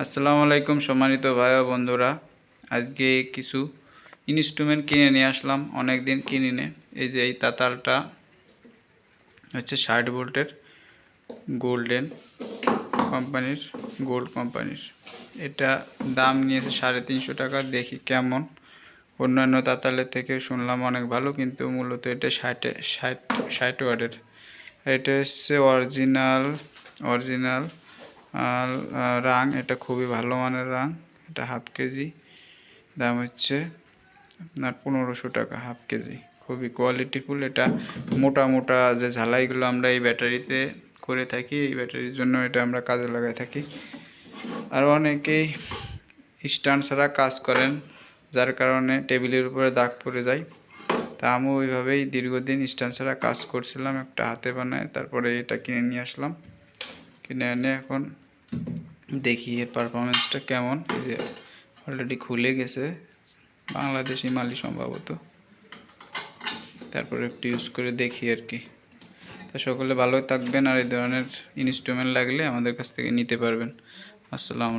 আসসালামু আলাইকুম সম্মানিত ভাই বন্ধুরা। আজকে কিছু ইনস্ট্রুমেন্ট কিনে নিয়ে আসলাম অনেক দিন কিনে নে এই যে এই তাতালটা হচ্ছে ষাট ভোল্টের গোল্ডেন কোম্পানির, গোল্ড কোম্পানির। এটা দাম নিয়েছে সাড়ে তিনশো টাকা, দেখি কেমন। অন্যান্য তাতালের থেকে শুনলাম অনেক ভালো, কিন্তু মূলত এটা ষাটে, ষাট ষাট ওয়ার্ডের এটা হচ্ছে অরিজিনাল অরিজিনাল রাং এটা খুবই ভালো মানের রাং এটা হাফ কেজি। দাম হচ্ছে আপনার পনেরোশো টাকা হাফ কেজি। খুবই কোয়ালিটিফুল, এটা মোটা মোটা যে ঝালাইগুলো আমরা এই ব্যাটারিতে করে থাকি, এই ব্যাটারির জন্য এটা আমরা কাজে লাগাই থাকি। আর অনেকেই স্ট্যান্ড ছাড়া কাজ করেন, যার কারণে টেবিলের উপরে দাগ পড়ে যায়। তা আমি ওইভাবেই দীর্ঘদিন স্ট্যান্ড ছাড়া কাজ করছিলাম, একটা হাতে বানায়, তারপরে এটা কিনে নিয়ে আসলাম। কিনে এনে এখন দেখি এর পারফরমেন্সটা কেমন যে অলরেডি খুলে গেছে, বাংলাদেশি মালি সম্ভবত। তারপরে একটু ইউজ করে দেখি আর কি। তা সকলে ভালো থাকবেন আর এই ধরনের ইনস্ট্রুমেন্ট লাগলে আমাদের কাছ থেকে নিতে পারবেন। আসসালামু